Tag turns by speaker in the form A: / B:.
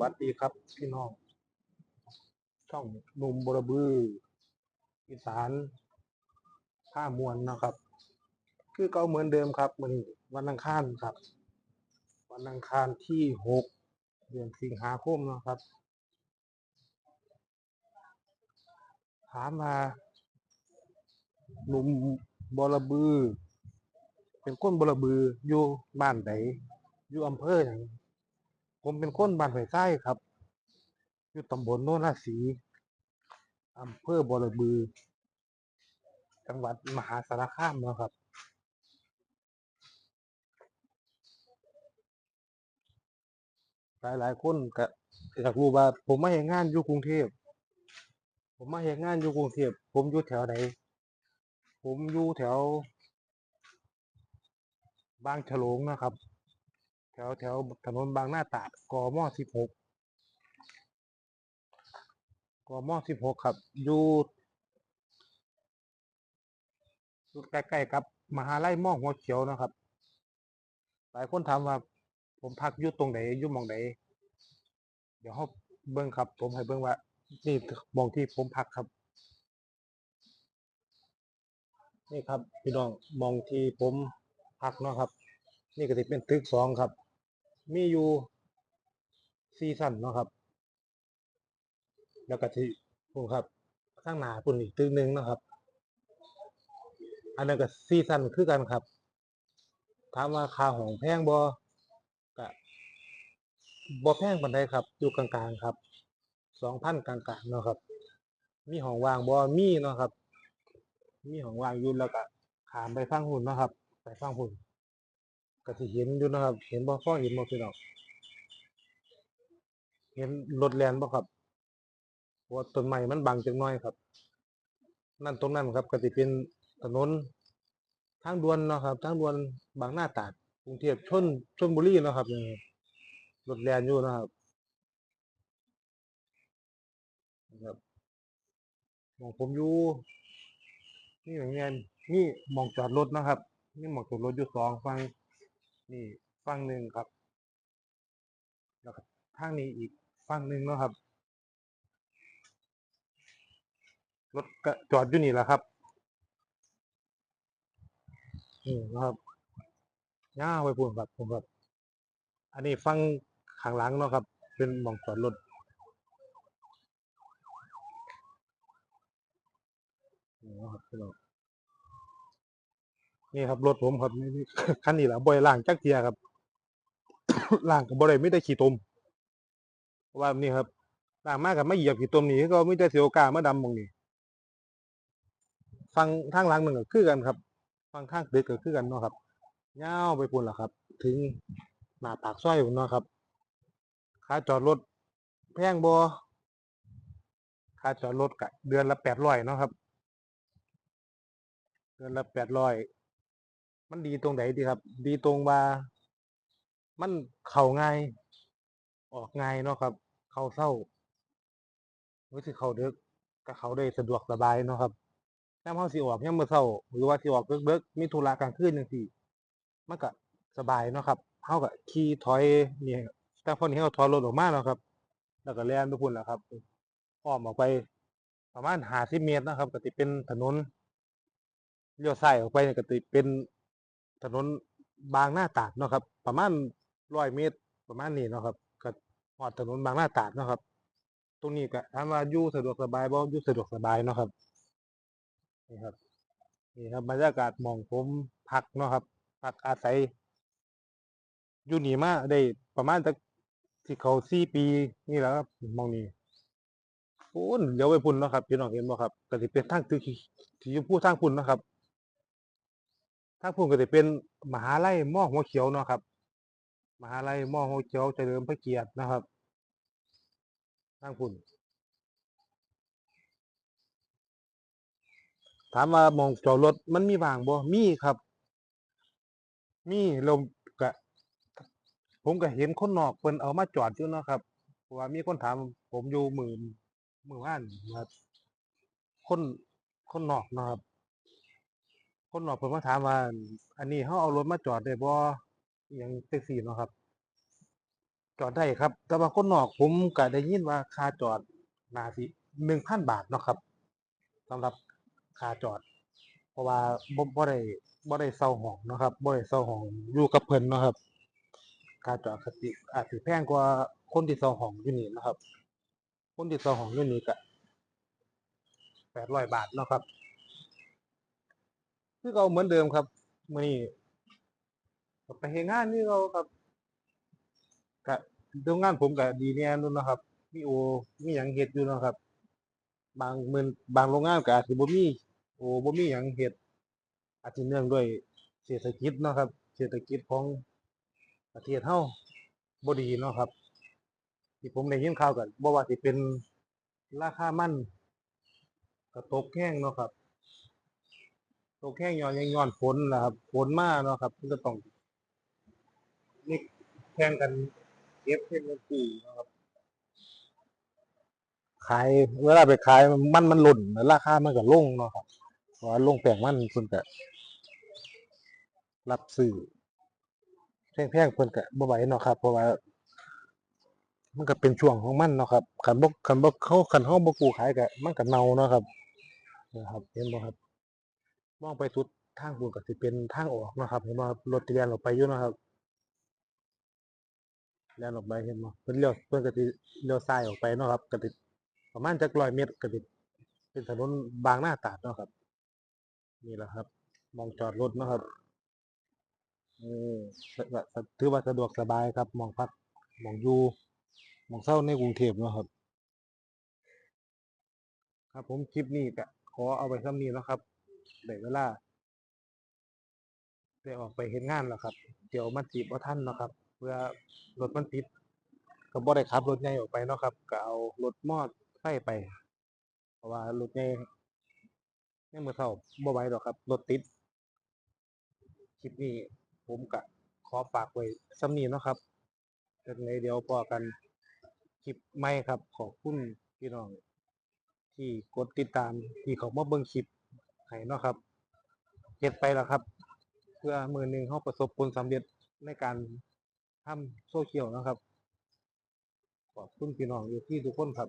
A: วัสดีครับพี่น้อง ช่องนุ่มบรบือ อีสานผ้ามวลนะครับ คือเก่าเหมือนเดิมครับมันวันอังคารครับ วันอังคารที่หกเดือนสิงหาคมนะครับ ถามมาหนุ่มบรบือ เป็นคนบรบืออยู่บ้านไหนอยู่อำเภออย่าง ผมเป็นคนบ้านห้วยไส้ครับ อยู่ตำบลโนนราศีอำเภอบรบือ จังหวัดมหาสารคามนะครับ หลายหลายคนก็อยากรู้ว่า ผมมาเห็นงานอยู่กรุงเทพ ผมมาเห็นงานอยู่กรุงเทพ ผมอยู่แถวไหน ผมอยู่แถว บางฉลงนะครับ แถวแถวถนนบางหน้าตาดกมสิบหกกมสิบหกครับ อยู่อยู่ใกล้ๆกับ มหาลัยม่อหัวเขียวนะครับ หลายคนถามว่า ผมพักอยู่ตรงไหนอยู่มองไหนเดี๋ยวเขาเบิ้งครับ ผมให้เบิ้งว่า นี่มองที่ผมพักครับ นี่ครับ พี่น้องมองที่ผมพักเนาะครับ นี่ก็จะเป็นตึกสองครับ มีอยู่ซีซั่นเนาะครับ แล้วก็ที่ผมครับข้างหน้าปุ่นอีกตึกหนึ่งเนาะครับ อันนั้นก็ซีซั่นคือกันครับ ถามว่าค่าห้องแพงบ่ก็บ่แพงปานใดครับ อยู่กลางๆครับสองพันกลางๆเนาะครับ มีห้องวางบ่มีเนาะครับ มีห้องวางอยู่แล้วก็ขามไปฟังหุ่นเนาะครับ ไปฟังหุ่น ก็สิเห็นอยู่นะครับ เห็นบ่พอเห็นบ่พี่น้องเห็นรถแลนบ่ครับว่าต้นไม้มันบังจักหน่อยครับ นั่นตรงนั้นครับก็สิเป็นถนนทางด่วนเนาะครับทางด่วนบางหน้าตาดกรุงเทพชนชลบุรีเนาะครับนี่รถแลนอยู่นะครับครับมองผมอยู่นี่อย่างเงี้ยนี่มองจอดรถนะครับ นี่มองจอดรถอยู่สองฝั่ง นี่ฝั่งหนึ่งครับแล้วก็ทางนี้อีกฝั่งหนึ่งเนาะครับรถก็จอดอยู่นี่แหละครับนี่นะครับย่าไว้พูนครับผมครับ อันนี้ฟังข้างหลังเนาะครับ เป็นมองจอดรถนี่นะครับพี่น้อง นี่ครับรถผมครับนี่คันนี้แหละบ่อยล่างจักเทียครับล่างกับบ่ได้ไม่ได้ขี่ตมเพราะว่านี่ครับล่างมากกับไม่เหยียบขี่ตมนี่ก็ไม่ได้เสียวกามาดำหมองนี่ฟังทางหลังหนึ่งก็คือกันครับ ฟังทางตึกก็คือกันเนาะครับยาวไปพุ่นละครับ ถึงหน้าปากซอยพุ่นเนาะครับค่าจอดรถแพงบ่ค่าจอดรถก็เดือนละแปดร้อยเนาะครับ เดือนละแปดร้อย มันดีตรงไหนดีครับ ดีตรงว่า มันเข้าง่าย ออกง่ายเนาะครับ เข้าเศร้าวิธีเข้าดึกก็เข้าได้สะดวกสบายเนาะครับยามเฮาสิออกยามมื้อเช้าหรือว่าสิออกดึกๆมีธุระกลางคืนจังซี่มันก็สบายเนาะครับเฮาก็ขี่ถอยนี่แต่พอนี้เฮาถอยรถออกมาเนาะครับ แล้วก็แล่นไปพุ่นแหละครับอ้อมออกไปประมาณ50เมตรนะครับก็สิเป็นถนนเลี้ยวซ้ายออกไปก็สิเป็น ถนนบางหน้าตาดเนาะครับ ประมาณร้อยเมตรประมาณนี้เนาะครับก็ฮอดถนนบางหน้าตาดเนาะครับ ตรงนี้ก็ถามว่าอยู่สะดวกสบายบ่อยู่สะดวกสบายเนาะครับนี่ครับนี่ครับบรรยากาศมองผมพักเนาะครับพักอาศัยอยู่นี่มาได้ประมาณจักสิเข้า4ปีนี่แหละครับมองนี้พูนเดี๋ยวไปพุ่นเนาะครับพี่น้องเห็นบ่ครับก็สิเป็นทางตึกที่ที่อยู่ผู้ทางพุ่นเนาะครับ ทางพุ่นก็จะเป็นมหาลัยมอหัวเขียวเนาะครับ มหาลัยมอหัวเขียวเฉลิมพระเกียรตินะครับทางพุ่นถามว่ามองจอดรถมันมีวางบ่มีครับ มีล้วก็ผมก็เห็นคนนอกเพิ่นเอามาจอดอยู่เนาะครับว่ามีคนถามผมอยู่หมื้อมื้อวานว่าคนคนนอกเนาะครับ คนหนอกเพิ่นมาถามว่า อันนี้เฮาเอารถมาจอดได้บ่อิหยังจังซี่เนาะครับ จอดได้ครับ แต่ว่าคนนอกผมก็ได้ยินว่าค่าจอดน่าสิ1,000 บาทเนาะครับสำหรับค่าจอด เพราะว่าบ่บ่ได้บ่ได้เช่าห้องเนาะครับบ่ได้เช่าห้องอยู่กับเพิ่นเนาะครับค่าจอดก็สิอาจสิแพงกว่าคนที่เช่าห้องอยู่นี่เนาะครับ คนที่เช่าห้องอยู่นี่ก็800บาทเนาะครับ คือเก่าเหมือนเดิมครับมื้อนี้ไปเฮงานคือเก่าครับก็โรงงานผมก็ดีแน่นู่นนะครับ มีโอมีหยังเฮ็ดอยู่นะครับ บางมื้อบางโรงงานก็อาจสิบ่มีโอบ่มีหยังเฮ็ดอาจสิเนื่องด้วยเศรษฐกิจนะครับ เศรษฐกิจของประเทศเฮาบ่ดีเนาะครับ ที่ผมได้ยินข่าวก็บ่ว่าสิเป็นราคามันก็ตกแรงเนาะครับ ตกแห้งย้อนยังย้อนฝนล่ะครับฝนมากเนาะครับมันก็ต้องนี่แข่งกันเก็บเงินเงินกู้เนะครับขายเวลาไปขายมันมันหล่นราคามันก็ลงเนาะครับเพราะว่าลงแปลงมันเพิ่นก็รับซื้อแพงๆเพิ่นก็บ่ไหวเนาะครับเพราะว่ามันก็เป็นช่วงของมันเนาะครับคันบ่คันบ่เขาคันเฮาบ่กู้ขายก็มันก็เน่าเนาะครับนะครับเห็นบ่ครับ มองไปสุดทางพุ่นก็สิเป็นทางออกนะครับเห็นบ่ครับรถที่แล่นออกไปอยู่นะครับแล่นออกไปเห็นบ่เพิ่นเลี้ยวเพิ่นก็สิเลี้ยวซ้ายออกไปเนาะครับก็สิประมาณจัก100เมตรก็สิเป็นถนนบางหน้าตาดเนาะครับ นี่แหละครับมองจอดรถนะครับเออถือว่าสะดวกสบายครับมองพักมองอยู่มองเช่าในกรุงเทพนะครับ ครับผมคลิปนี้ก็ขอเอาไว้ำนี้นะครับ ได้เวลาได้ออกไปเฮ็ดงานแล้วครับ เดี๋ยวมันสิบ่ทันเนาะครับ เพื่อรถมันติดก็บ่ได้ขับรถใหญ่ออกไปเนาะครับก็เอารถมอดไซค์ไป เพราะว่ารถใหญ่ยามมื้อเช้าบ่ไหวดอกครับรถติดคลิปนี้ผมก็ขอฝากไว้ส่ำนี้เนาะครับจั่งใดเดี๋ยวพอกันคลิปใหม่ครับ ขอบคุณพี่น้อง ที่กดติดตามที่เขามาเบิ่งคลิป ให้เนาะครับเฮ็ดไปแล้วครับ เพื่อมือหนึ่งเขาประสบผลสำเร็จในการทำโซเชียลนะครับขอบคุณพี่น้องอยู่ที่ทุกคนครับ